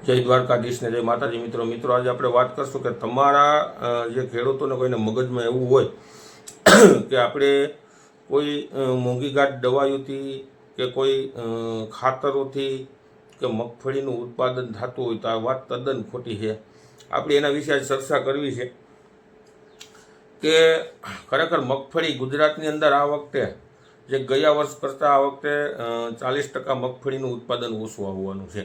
જય દ્વારકાધીશને જય માતાજી. મિત્રો મિત્રો, આજે આપણે વાત કરશું કે તમારા જે ખેડૂતોને કોઈને મગજમાં એવું હોય કે આપણે કોઈ મોંઘીઘાટ દવાઓથી કે કોઈ ખાતરોથી કે મગફળીનું ઉત્પાદન થતું હોય તો આ વાત તદ્દન ખોટી છે. આપણે એના વિશે આજે ચર્ચા કરવી છે કે ખરેખર મગફળી ગુજરાતની અંદર આ વખતે, જે ગયા વર્ષ કરતાં આ વખતે ચાલીસ ટકા મગફળીનું ઉત્પાદન ઓછું આવવાનું છે.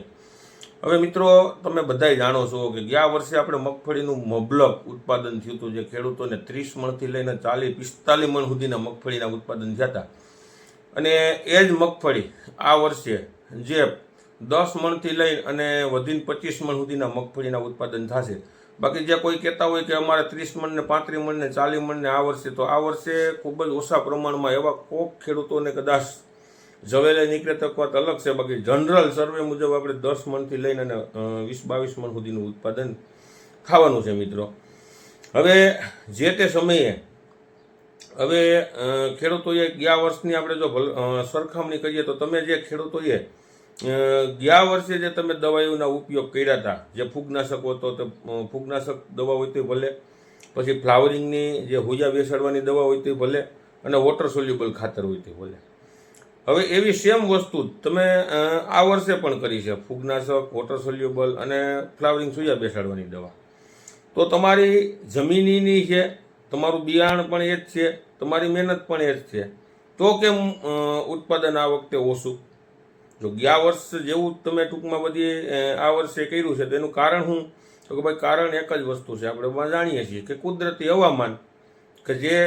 હવે મિત્રો, તમે બધાય જાણો છો કે ગયા વર્ષે આપણે મગફળીનું મબલક ઉત્પાદન થયું હતું, જે ખેડૂતોને ત્રીસ મણથી લઈને ચાલીસ, પિસ્તાલીસ મણ સુધીના મગફળીના ઉત્પાદન થયા હતા. અને એ જ મગફળી આ વર્ષે જે દસ મણથી લઈ અને વધીને પચીસ મણ સુધીના મગફળીના ઉત્પાદન થશે. બાકી જે કોઈ કહેતા હોય કે અમારે ત્રીસ મણ ને પાંત્રીસ મણ ને ચાલીસ મણ ને આ વર્ષે, તો આ વર્ષે ખૂબ જ ઓછા પ્રમાણમાં એવા કોક ખેડૂતોને કદાચ જવેલે નીકળે તો વાત અલગ છે, બાકી જનરલ સર્વે મુજબ આપણે દસ મણથી લઈને અને વીસ બાવીસ મણ સુધીનું ઉત્પાદન ખાવાનું છે મિત્રો. હવે જે તે સમયે, હવે ખેડૂતોએ ગયા વર્ષની આપણે જો સરખામણી કરીએ તો તમે જે ખેડૂતોએ ગયા વર્ષે જે તમે દવાઓના ઉપયોગ કર્યા હતા, જે ફૂગનાશક હતો તો ફૂગનાશક દવા હોય તો ભલે, પછી ફ્લાવરિંગની જે હોજા બેસાડવાની દવા હોય તો ભલે, અને વોટર સોલ્યુબલ ખાતર હોય તો ભલે. હવે એવી સેમ વસ્તુ તમે આ વર્ષે પણ કરી છે. ફૂગનાશક વોટર સોલ્યુબલ અને ફ્લાવરિંગ સુયા બેસાડવાની દવા. તો તમારી જમીનીની છે, તમારું બિયારણ પણ એ જ છે, તમારી મહેનત પણ એ જ છે. તો કેમ ઉત્પાદન આ વખતે ઓછું? જો ગયા વર્ષ જેવું તમે ટૂંકમાં બધી આ વર્ષે કર્યું છે તેનું કારણ શું? તો કે ભાઈ, કારણ એક જ વસ્તુ છે, આપણે જાણીએ છીએ કે કુદરતી હવામાન કે જે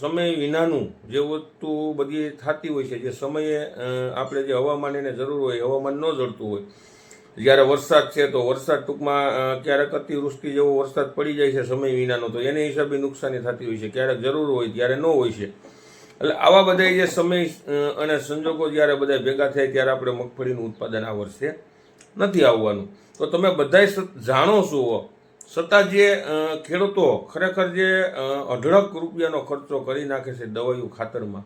સમય વિનાનું જે વસ્તુ બધી થતી હોય છે, જે સમયે આપણે જે હવામાન એને જરૂર હોય, હવામાન ન જળતું હોય. જ્યારે વરસાદ છે તો વરસાદ ટૂંકમાં ક્યારેક અતિવૃષ્ટિ જેવો વરસાદ પડી જાય છે સમય વિનાનો, તો એને હિસાબે નુકસાની થતી હોય છે. ક્યારેક જરૂર હોય, ત્યારે ન હોય છે. એટલે આવા બધા જે સમય અને સંજોગો જ્યારે બધા ભેગા થાય ત્યારે આપણે મગફળીનું ઉત્પાદન આ વર્ષે નથી આવવાનું. તો તમે બધાય જાણો છો છતાં જે ખેડૂતો ખરેખર જે અઢળક રૂપિયાનો ખર્ચો કરી નાખે છે દવાઈઓ ખાતરમાં,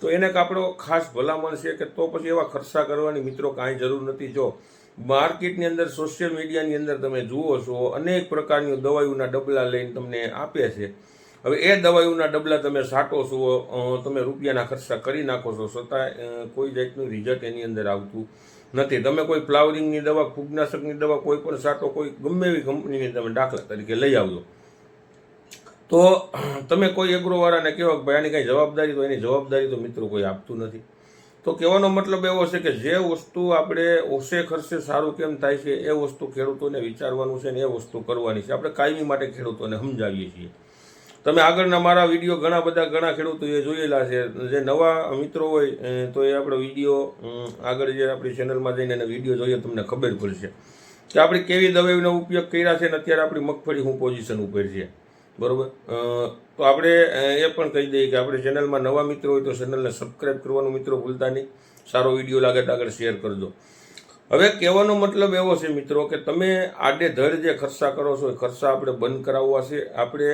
તો એને આપણો ખાસ ભલામણ છે કે તો પછી એવા ખર્ચા કરવાની મિત્રો કાંઈ જરૂર નથી. જો માર્કેટની અંદર, સોશિયલ મીડિયાની અંદર તમે જુઓ છો, અનેક પ્રકારની દવાઈઓના ડબલા લઈને તમને આપે છે. હવે એ દવાઈઓના ડબલા તમે સાટો છો તમે રૂપિયાના ખર્ચા કરી નાખો છો, છતાં કોઈ જાતનું રિઝલ્ટ એની અંદર આવતું નથી. તમે કોઈ ફ્લાવરિંગની દવા, ફૂગનાશકની દવા, કોઈ પણ સાટો, કોઈ ગમે એવી કંપનીની તમે દાખલા તરીકે લઈ આવજો. તો તમે કોઈ એગ્રોવાળાને કહો કે ભાઈ આની કાંઈ જવાબદારી તો એની જવાબદારી તો મિત્રો કોઈ આપતું નથી. તો કહેવાનો મતલબ એવો છે કે જે વસ્તુ આપણે ઓછે ખર્ચે સારું કેમ થાય છે એ વસ્તુ ખેડૂતોને વિચારવાનું છે ને એ વસ્તુ કરવાની છે. આપણે કાયમી માટે ખેડૂતોને સમજાવીએ છીએ. તમે આગળના મારા વીડિયો ઘણા બધા ઘણા ખેડૂતોએ જોયેલા છે. જે નવા મિત્રો હોય તો એ આપણો વીડિયો આગળ જે આપણી ચેનલમાં જઈને એને વીડિયો જોઈએ તમને ખબર પડશે. કે આપણે કેવી દવાઈનો ઉપયોગ કર્યા છે અને અત્યારે આપણી મગફળી હું પોઝિશન ઉપર છે. બરાબર? તો આપણે એ પણ કહી દઈએ કે આપણે ચેનલમાં નવા મિત્રો હોય તો ચેનલને સબસ્ક્રાઈબ કરવાનું મિત્રો ભૂલતા નહીં. સારો વીડિયો લાગે તો આગળ શેર કરજો. હવે કહેવાનો મતલબ એવો છે મિત્રો કે તમે આડે ધડ જે ખર્ચા કરો છો એ ખર્ચા આપણે બંધ કરાવવા છે. આપણે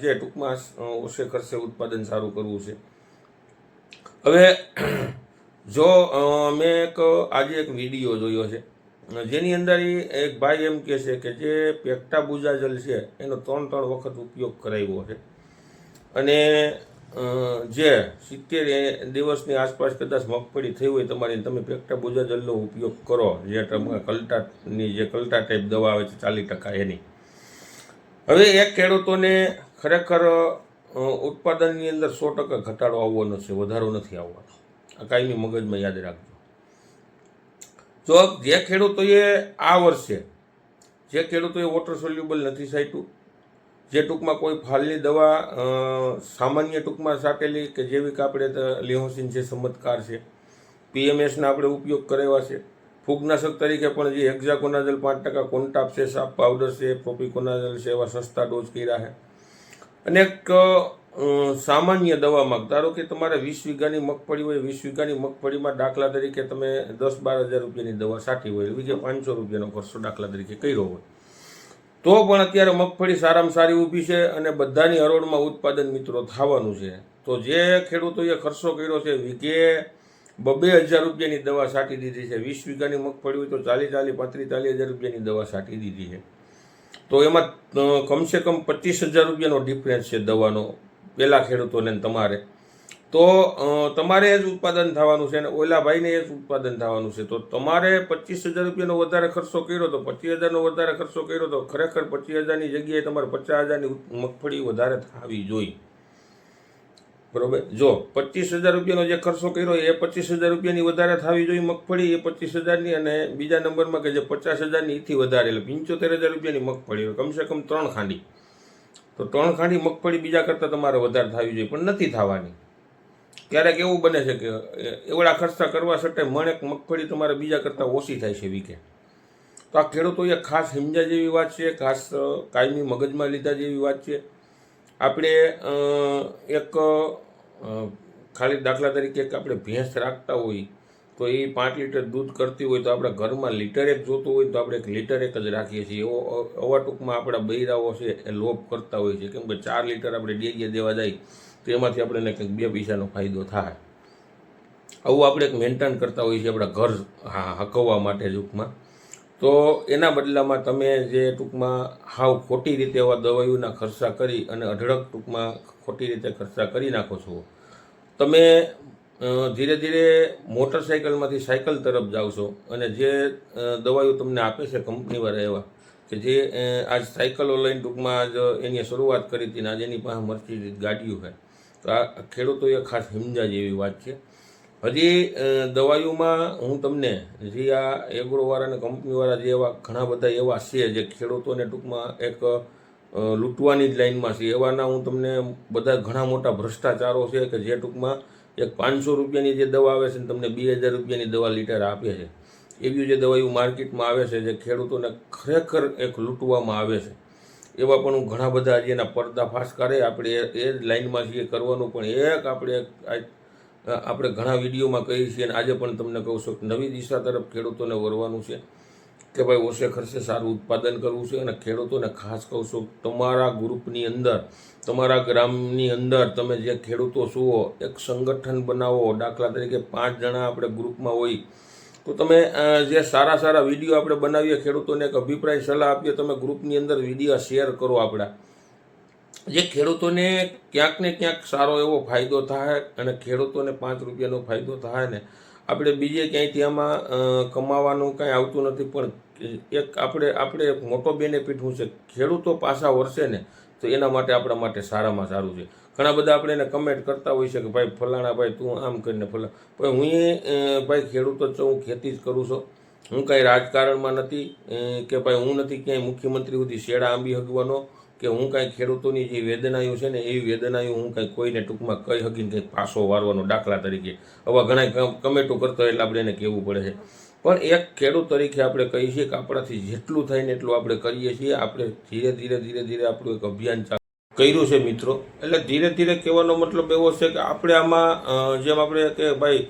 જે ટૂંકમાં ઓછે ખર્ચે ઉત્પાદન સારું કરવું છે. હવે, જો મેં એક, આજે એક વીડિયો જોયો છે. જેની અંદર એક ભાઈ એમ કહે છે કે જે પેક્ટા બુજાજલ છે, એનો ત્રણ ત્રણ વખત ઉપયોગ કરાવ્યો છે. અને જે સિત્તેર એ- દિવસની આસપાસ કદાચ મગફળી થઈ હોય તમારી તમે પેક્ટા બુજાજલનો ઉપયોગ કરો, જે કલ્ટાની જે કલટા ટાઈપ દવા આવે છે, ચાલીસ ટકા એની. હવે એક ખેડૂતોને ખરેખર ઉત્પાદનની અંદર સો ટકા ઘટાડો આવવાનો છે વધારો નથી આવવાનો. આ કાયમી મગજમાં યાદ રાખજો. જો જે ખેડૂતોએ આ વર્ષે, જે ખેડૂતોએ વોટર સોલ્યુબલ નથી સાટ્યું જે ટૂંકમાં કોઈ ફાલની દવા સામાન્ય ટૂંકમાં સાટેલી કે જેવી કે આપણે લિહોસિન છે ચમત્કાર છે પીએમએસના આપણે ઉપયોગ કરેવા છે. ફૂગનાશક તરીકે પણ જે હેક્ઝાકોનાઝલ પાંચ ટકા કોન્ટાપ છે, સાપ પાવડર છે, પ્રોપિકોનાઝલ છે, એવા સસ્તા ડોઝ કર્યા છે. અનેક એક સામાન્ય દવામાં, ધારો કે તમારે વીસ વીઘાની મગફળી હોય, વીસ વીઘાની મગફળીમાં દાખલા તરીકે તમે દસ બાર હજાર રૂપિયાની દવા સાટી હોય, એવી કે પાંચસો રૂપિયાનો ખર્ચો દાખલા તરીકે કર્યો હોય. તો પણ અત્યારે મગફળી સારામાં સારી ઊભી છે અને બધાની હરોળમાં ઉત્પાદન મિત્રો થવાનું છે. તો જે ખેડૂતોએ ખર્ચો કર્યો છે, વીઘે બબે હજાર રૂપિયાની દવા છાંટી દીધી છે. વીસ વીઘાની મગફળી હોય તો ચાલીસ ચાલીસ, પાંત્રીસ, ચાલીસ હજાર રૂપિયાની દવા છાંટી દીધી છે. તો એમાં કમસે કમ પચીસ હજાર રૂપિયાનો ડિફરન્સ છે દવાનો પહેલાં ખેડૂતોને તમારે. તો તમારે એ જ ઉત્પાદન થવાનું છે અને ઓલા ભાઈને એ જ ઉત્પાદન થવાનું છે. તો તમારે પચીસ હજાર રૂપિયાનો વધારે ખર્ચો કર્યો તો પચીસ હજારનો વધારે ખર્ચો કર્યો તો ખરેખર પચીસ હજારની જગ્યાએ તમારે પચાસ હજારની મગફળી વધારે થવી જોઈએ. બરોબર? જો, પચીસ હજાર રૂપિયાનો જે ખર્ચો કર્યો એ પચીસ હજાર રૂપિયાની વધારે થવી જોઈએ મગફળી, એ પચીસ હજારની અને બીજા નંબરમાં કે જે પચાસ હજારની એથી વધારે, એટલે પંચોતેર હજાર રૂપિયાની મગફળી હોય, કમસે કમ ત્રણ ખાંડી. તો ત્રણ ખાંડી મગફળી બીજા કરતાં તમારે વધારે થવી જોઈએ, પણ નથી થવાની. ક્યારેક એવું બને છે કે એવડા ખર્ચા કરવા છતાં મણેક મગફળી તમારે બીજા કરતાં ઓછી થાય છે વીકે. તો આ ખેડૂતોએ ખાસ સમજ્યા જેવી વાત છે, ખાસ કાયમી મગજમાં લીધા જેવી વાત છે. આપણે એક ખાલી દાખલા તરીકે આપણે ભેંસ રાખતા હોય, તો એ પાંચ લીટર દૂધ કરતી હોય તો આપણે ઘરમાં લીટર એક જોતું હોય તો આપણે એક લીટર એક જ રાખીએ છીએ. એવો અવા ટૂંકમાં આપણા બૈરાઓ છે એ લોભ કરતા હોય છે. કેમ કે ચાર લીટર આપણે ડેરીએ દેવા જાય તો એમાંથી આપણને કંઈક બે પૈસાનો ફાયદો થાય. આવું આપણે એક મેન્ટેન કરતા હોઈએ છીએ આપણા ઘર હકવવા માટે ટૂંકમાં. તો એના બદલામાં તમે જે ટૂંકમાં હાવ ખોટી રીતે એવા દવાઈઓના ખર્ચા કરી અને અઢળક ટૂંકમાં ખોટી રીતે ખર્ચા કરી નાખો છો, તમે ધીરે ધીરે મોટરસાઇકલમાંથી સાયકલ તરફ જાઓ છો અને જે દવાઈઓ તમને આપે છે કંપનીવાળા એવા કે જે આજ સાયકલો લઈને ટૂંકમાં જ એની શરૂઆત કરી હતી ને આજે એની પાસે મર્ચી ગાડીઓ છે. તો આ ખેડૂતોએ ખાસ સમજા જેવી વાત છે. હજી દવાઈઓમાં હું તમને જે આ એગ્રોવાળા અને કંપનીવાળા જે એવા ઘણા બધા એવા છે જે ખેડૂતોને ટૂંકમાં એક લૂંટવાની જ લાઈનમાં છે. એવાના હું તમને બધા ઘણા મોટા ભ્રષ્ટાચારો છે કે જે ટૂંકમાં એક પાંચસો રૂપિયાની જે દવા આવે છે ને તમને બે હજાર રૂપિયાની દવા લીટર આપે છે. એવી જે દવાઈઓ માર્કેટમાં આવે છે જે ખેડૂતોને ખરેખર એક લૂંટવામાં આવે છે. એવા પણ હું ઘણા બધા હજી એના પર્દાફાશ કરે. આપણે એ જ લાઈનમાં છીએ કરવાનું, પણ એક આપણે આપણે ઘણા વિડીયોમાં કહીએ છીએ અને આજે પણ તમને કહું છું, નવી દિશા તરફ ખેડૂતોને વળવાનું છે કે ભાઈ ઓછે ખર્ચે સારું ઉત્પાદન કરવું છે અને ખેડૂતોને ખાસ કહું છું, તમારા ગ્રુપની અંદર, તમારા ગ્રામની અંદર તમે જે ખેડૂતો છો એક સંગઠન બનાવો, દાખલા તરીકે પાંચ જણા આપણે ગ્રુપમાં હોય તો તમે જે સારા સારા વીડિયો આપણે બનાવીએ, ખેડૂતોને એક અભિપ્રાય સલાહ આપીએ, તમે ગ્રુપની અંદર વીડિયો શેર કરો આપણા. જે ખેડૂતોને ક્યાંક ને ક્યાંક સારો એવો ફાયદો થાય અને ખેડૂતોને પાંચ રૂપિયાનો ફાયદો થાય ને, આપણે બીજે ક્યાંયથી આમાં કમાવાનું કાંઈ આવતું નથી, પણ એક આપણે આપણે એક મોટો બેનિફિટ હું છે? ખેડૂતો પાછા વરસે ને, તો એના માટે આપણા માટે સારામાં સારું છે. ઘણા બધા આપણે એને કમેન્ટ કરતા હોઈએ છે કે ભાઈ ફલાણા ભાઈ તું આમ કરીને ફલા પણ હું એ ભાઈ ખેડૂતો છું, હું ખેતી જ કરું છું. હું કાંઈ રાજકારણમાં નથી કે ભાઈ હું નથી ક્યાંય મુખ્યમંત્રી સુધી શેડા આંબી હગવાનો, કે હું કાંઈ ખેડૂતોની જે વેદનાઓ છે ને એવી વેદનાઓ હું કાંઈ કોઈને ટૂંકમાં કહી શકીને કંઈક પાસો વારવાનો દાખલા તરીકે. આવા ઘણા કમેન્ટો કરતો એટલે આપણે એને કહેવું પડે છે. પણ એક ખેડૂત તરીકે આપણે કહીએ છીએ કે આપણાથી જેટલું થાય ને એટલું આપણે કરીએ છીએ. આપણે ધીરે ધીરે ધીરે ધીરે આપણું એક અભિયાન ચાલુ કર્યું છે મિત્રો. એટલે ધીરે ધીરે કહેવાનો મતલબ એવો છે કે આપણે આમાં જેમ આપણે કે ભાઈ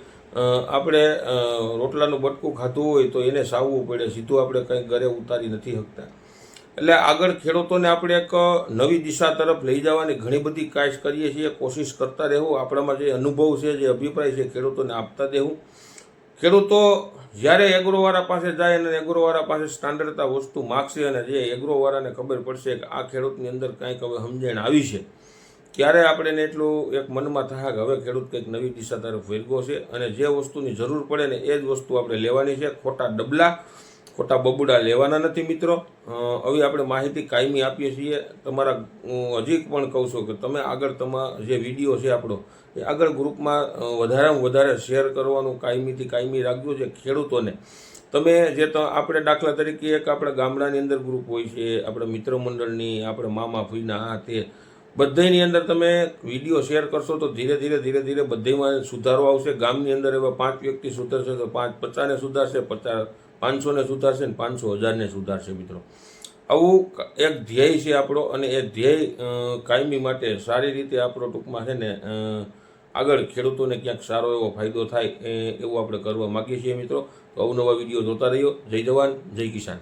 આપણે રોટલાનું બટકું ખાધું હોય તો એને સાવવું પડે, સીધું આપણે કંઈ ઘરે ઉતારી નથી શકતા. એટલે આગળ ખેડૂતોને આપણે એક નવી દિશા તરફ લઈ જવાની ઘણી બધી કાશ કરીએ છીએ, કોશિશ કરતા રહેવું. આપણામાં જે અનુભવ છે, જે અભિપ્રાય છે, ખેડૂતોને આપતા દેવું. ખેડૂતો જ્યારે એગ્રોવાળા પાસે જાય અને એગ્રોવાળા પાસે સ્ટાન્ડર્ડતા વસ્તુ માગશે અને જે એગ્રોવાળાને ખબર પડશે કે આ ખેડૂતની અંદર કાંઈક હવે સમજણ આવી છે, ત્યારે આપણે એટલું એક મનમાં થાય કે હવે ખેડૂત કંઈક નવી દિશા તરફ વેરગો છે અને જે વસ્તુની જરૂર પડે ને એ જ વસ્તુ આપણે લેવાની છે, ખોટા ડબલા ખોટા બબુડા લેવાના નથી મિત્રો. હવે આપણે માહિતી કાયમી આપીએ છીએ. તમારા હજી પણ કહું છું કે તમે આગળ તમારા જે વીડિયો છે આપણો, એ આગળ ગ્રુપમાં વધારેમાં વધારે શેર કરવાનું કાયમીથી કાયમી રાખજો છે ખેડૂતોને. તમે જે તો આપણે દાખલા તરીકે એક આપણા ગામડાની અંદર ગ્રુપ હોય છે, આપણે મિત્ર મંડળની, આપણે મામા ફૂઈના, આ તે બધાની અંદર તમે વીડિયો શેર કરશો તો ધીરે ધીરે ધીરે ધીરે બધીમાં સુધારો આવશે. ગામની અંદર એવા પાંચ વ્યક્તિ સુધરશે તો પાંચ પચાસને સુધારશે, પચાસ પાંચસોને સુધારશે ને પાંચસો હજારને સુધારશે મિત્રો. આવું એક ધ્યેય છે આપણો અને એ ધ્યેય કાયમી માટે સારી રીતે આપણો ટૂંકમાં છે ને આગળ ખેડૂતોને ક્યાંક સારો એવો ફાયદો થાય એવું આપણે કરવા માગીએ છીએ મિત્રો. તો અવનવા વીડિયો જોતા રહ્યો જય જવાન, જય કિસાન.